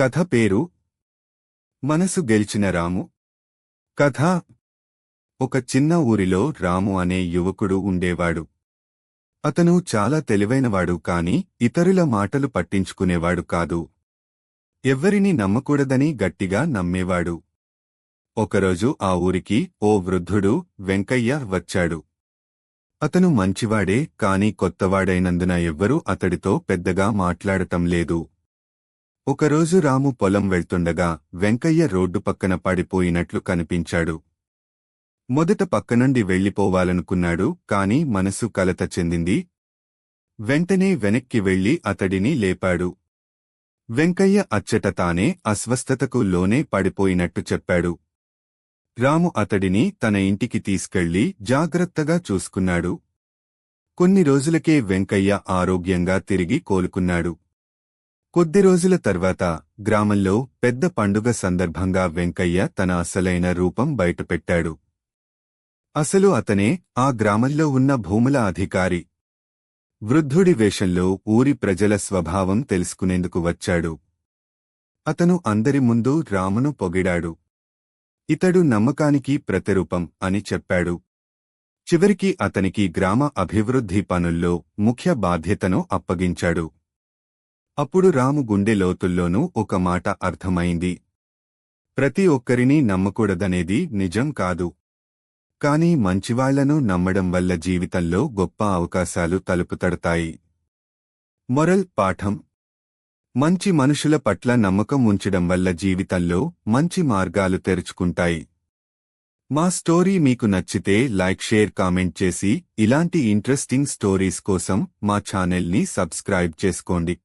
కథ పేరు? మనసు గెలిచిన రాము. కథ? ఒక చిన్న ఊరిలో రాము అనే యువకుడు ఉండేవాడు. అతను చాలా తెలివైనవాడు కాని ఇతరుల మాటలు పట్టించుకునేవాడు కాదు. ఎవ్వరినీ నమ్మకూడదని గట్టిగా నమ్మేవాడు. ఒకరోజు ఆ ఊరికి ఓ వృద్ధుడు వెంకయ్య వచ్చాడు. అతను మంచివాడే కాని కొత్తవాడైనందున ఎవ్వరూ అతడితో పెద్దగా మాట్లాడటం లేదు. ఒకరోజు రాము పొలం వెళ్తుండగా వెంకయ్య రోడ్డు పక్కన పడిపోయినట్లు కనిపించాడు. మొదట పక్కనుండి వెళ్ళిపోవాలనుకున్నాడు కాని మనసు కలత చెందింది. వెంటనే వెనక్కి వెళ్ళి అతడిని లేపాడు. వెంకయ్య అచ్చట తానే అస్వస్థతకు లోనే పడిపోయినట్టు చెప్పాడు. రాము అతడిని తన ఇంటికి తీసుకెళ్ళి జాగ్రత్తగా చూసుకున్నాడు. కొన్ని రోజులకే వెంకయ్య ఆరోగ్యంగా తిరిగి కోలుకున్నాడు. కొద్ది రోజుల తర్వాత గ్రామంలో పెద్ద పండుగ సందర్భంగా వెంకయ్య తన అసలైన రూపం బయటపెట్టాడు. అసలు అతనే ఆ గ్రామంలో ఉన్న భూముల అధికారి. వృద్ధుడి వేషంలో ఊరి ప్రజల స్వభావం తెలుసుకునేందుకు వచ్చాడు. అతను అందరి ముందు రామును పొగిడాడు. ఇతడు నమ్మకానికి ప్రతిరూపం అని చెప్పాడు. చివరికి అతనికి గ్రామ అభివృద్ధి పనుల్లో ముఖ్య బాధ్యతను అప్పగించాడు. అప్పుడు రాము గుండె లోతుల్లోనూ ఒక మాట అర్థమైంది. ప్రతి ఒక్కరినీ నమ్మకూడదనేది నిజం కాదు. కాని మంచివాళ్ళను నమ్మడం వల్ల జీవితంలో గొప్ప అవకాశాలు తలుపుతడతాయి మొరల్ పాఠం. మంచి మనుషుల పట్ల నమ్మకం ఉంచడం వల్ల జీవితంలో మంచి మార్గాలు తెరుచుకుంటాయి. మా స్టోరీ మీకు నచ్చితే లైక్ షేర్ కామెంట్ చేసి ఇలాంటి ఇంట్రెస్టింగ్ స్టోరీస్ కోసం మా ఛానల్ని సబ్స్క్రైబ్ చేసుకోండి.